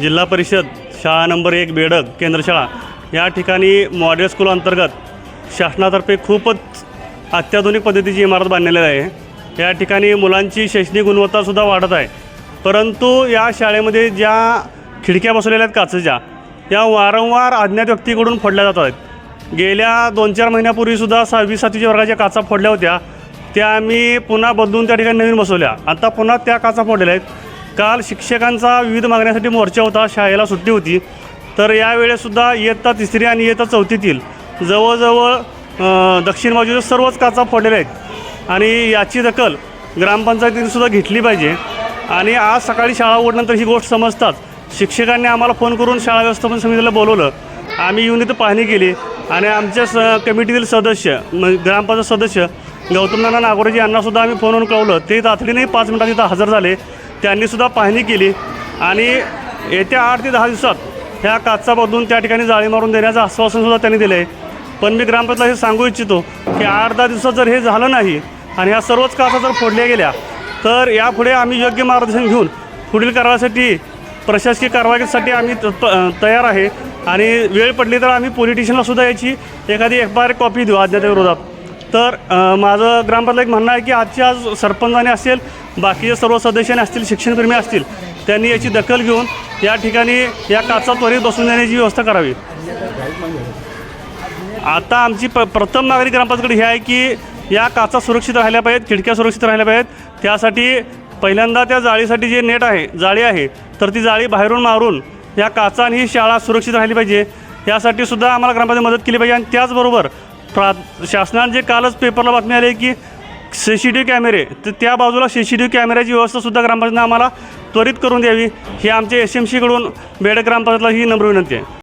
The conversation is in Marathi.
जिल्हा परिषद शाळा नंबर एक बेडग केंद्रशाळा या ठिकाणी मॉडेल स्कूल अंतर्गत शासनातर्फे खूपच अत्याधुनिक पद्धतीची इमारत बांधलेली आहे. या ठिकाणी मुलांची शैक्षणिक गुणवत्तासुद्धा वाढत आहे. परंतु या शाळेमध्ये ज्या खिडक्या बसवलेल्या आहेत काचेच्या या वारंवार अज्ञात व्यक्तीकडून फोडल्या जात आहेत. गेल्या दोन चार महिन्यापूर्वीसुद्धा सहावी सातवीच्या वर्गाच्या काचा फोडल्या होत्या. त्या आम्ही पुन्हा बदलून त्या ठिकाणी नवीन बसवल्या. आता पुन्हा त्या काचा फोडलेल्या आहेत. काल शिक्षकांचा विविध मागण्यासाठी मोर्चा होता शाळेला सुट्टी होती. तर यावेळेसुद्धा इयत्ता तिसरी आणि इयत्ता चौथीतील जवळजवळ दक्षिण बाजूच्या सर्वच काचा फोडलेल्या आहेत. आणि याची दखल ग्रामपंचायतीने सुद्धा घेतली पाहिजे. आणि आज सकाळी शाळा उघडल्यानंतर ही गोष्ट समजताच शिक्षकांनी आम्हाला फोन करून शाळा व्यवस्थापन समितीला बोलवलं. आम्ही येऊन इथं पाहणी केली. आणि आमच्या स कमिटीतील सदस्य ग्रामपंचायत सदस्य गौतम नाना नागोरेजी यांनासुद्धा आम्ही फोनवरून कळवलं. ते तातडीने पाच मिनिटात इथं हजर झाले. त्यांनीसुद्धा पाहणी केली. आणि येत्या आठ ते दहा दिवसात ह्या काचा बदलून त्या ठिकाणी जाळी मारून देण्याचं आश्वासनसुद्धा त्यांनी दिलं आहे पण मी ग्रामपंचायतला हे सांगू इच्छितो की आठ दहा दिवसात जर हे झालं नाही आणि ह्या सर्वच काचा जर फोडल्या गेल्या तर यापुढे आम्ही योग्य मार्गदर्शन घेऊन पुढील कारवाईसाठी प्रशासकीय कारवाईसाठी आम्ही त- तयार आहे. आणि वेळ पडली तर आम्ही पोलीस स्टेशनला सुद्धा याची एखादी आर कॉपी देऊ अज्ञातेविरोधात तर माझं माझं ग्रामपंचायत म्हणणं आहे की आजची आज सरपंचाने असेल बाकीचे सर्व सदस्यांनी असतील शिक्षणप्रेमी असतील त्यांनी याची दखल घेऊन या ठिकाणी या काचा त्वरित बसून देण्याची व्यवस्था करावी. आता आमची प प्रथम नागरिक ग्रामपंचायतकडे हे आहे की या काचा सुरक्षित राहिल्या पाहिजेत खिडक्या सुरक्षित राहिल्या पाहिजेत. त्यासाठी पहिल्यांदा त्या जाळीसाठी जे नेट आहे जाळी आहे तर ती जाळी बाहेरून मारून या काचा आणि ही शाळा सुरक्षित राहिली पाहिजे. यासाठी सुद्धा आम्हाला ग्रामपंचायत मदत केली पाहिजे आणि त्याचबरोबर प्रा शासनाने जे कालच पेपरला बातमी आली की सी सी टी व्ही कॅमेरे तर त्या बाजूला सी सी टी व्ही कॅमेऱ्याची व्यवस्थासुद्धा ग्रामपंचायतनं आम्हाला त्वरित करून द्यावी. ही आमच्या एस एम सीकडून बेड ग्रामपंचायतला ही नम्र विनंती आहे.